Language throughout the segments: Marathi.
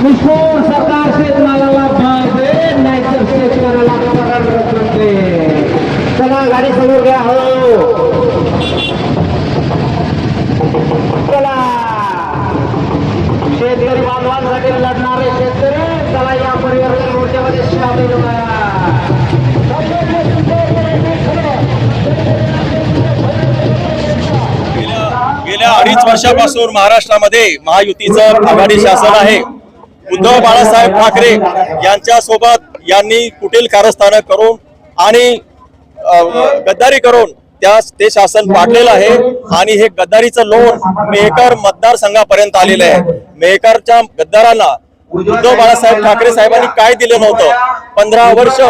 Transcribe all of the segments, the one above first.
किशोर सरकार शेतमालाला भाव दे नाहीतर शेतकऱ्याला पगार दे. चला गाडी समोर घ्या हो. चला. शेतकरी बांधवांसाठी लढणारे शेतकरी चला या परिवर्तन मोर्चामध्ये सामील गेल्या अडीच वर्षापासून महाराष्ट्रामध्ये महायुतीचं आघाडी शासन आहे. उद्धव बाळासाहेब ठाकरे यांच्या सोबत यांनी कुटील कारस्थानं करून आणि गद्दारी करून त्या ते शासन पाडलेलं आहे आणि हे गद्दारीचं लोन मेहकर मतदारसंघापर्यंत आलेलं आहे. मेहकरच्या गद्दारांना उद्धव बाळासाहेब ठाकरे साहेबांनी काय दिलं नव्हतं? पंधरा वर्ष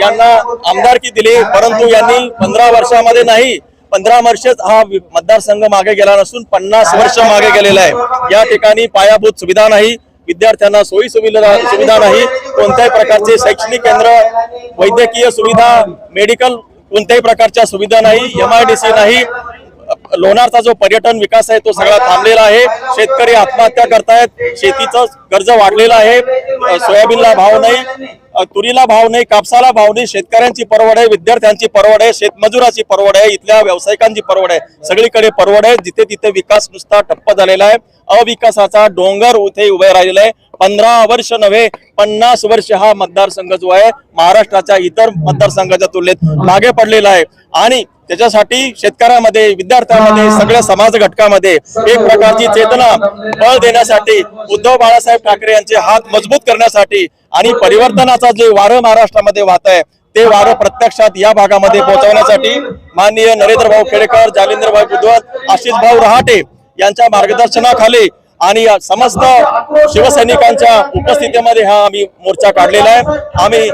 यांना आमदारकी दिली परंतु यांनी पंधरा वर्षामध्ये नाही पंधरा वर्षच हा मतदारसंघ मागे गेला नसून पन्नास वर्ष मागे गेलेला आहे. या ठिकाणी पायाभूत सुविधा नाही विद्यार्थ्यांना सोयी सुविधा सुविधा नाही. कोणत्याही प्रकारचे शैक्षणिक केंद्र वैद्यकीय सुविधा मेडिकल कोणत्याही प्रकारच्या सुविधा नाही. एम आय डी सी नाही. लोणारचा जो पर्यटन विकास आहे तो सगळा थांबलेला आहे. शेतकरी आत्महत्या करतायत. शेतीचं कर्ज वाढलेलं आहे. सोयाबीनला भाव नाही. तुरीला भाव नाही कापसाला भाव नाही शेतकऱ्यांची परवड आहे विद्यार्थ्यांची परवड आहे शेतमजुराची परवड आहे इथल्या व्यावसायिकांची परवड आहे. सगळीकडे परवड आहे जिथे तिथे विकास नुसता ठप्प झालेला आहे. अविकासाचा डोंगर उथे उभे राहिलेला आहे. पंधरा वर्ष नव्हे पन्नास वर्ष हा मतदारसंघ जो आहे महाराष्ट्राच्या इतर मतदारसंघाच्या तुलनेत मागे पडलेला आहे. आणि त्याच्यासाठी शेतकऱ्यामध्ये विद्यार्थ्यांमध्ये सगळ्या समाज घटकामध्ये एक प्रकारची चेतना बळ देण्यासाठी उद्धव बाळासाहेब ठाकरे यांचे हात मजबूत करण्यासाठी आणि परिवर्तनाचा जे वारं महाराष्ट्रामध्ये वाहत आहे ते वारं प्रत्यक्षात या भागामध्ये पोहोचवण्यासाठी माननीय नरेंद्र भाऊ खेडेकर जालिंद्र भाऊ बुधवार आशिष भाऊ रहाटे यांच्या मार्गदर्शनाखाली आणि समस्त शिवसैनिकांच्या उपस्थितीमध्ये हा आम्ही मोर्चा काढलेला आहे. आम्ही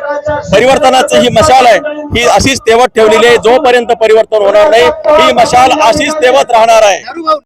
परिवर्तनाची ही मशाल आहे ही अशीच तेवत ठेवलेली आहे. जोपर्यंत परिवर्तन होणार नाही ही मशाल अशीच तेवत राहणार आहे.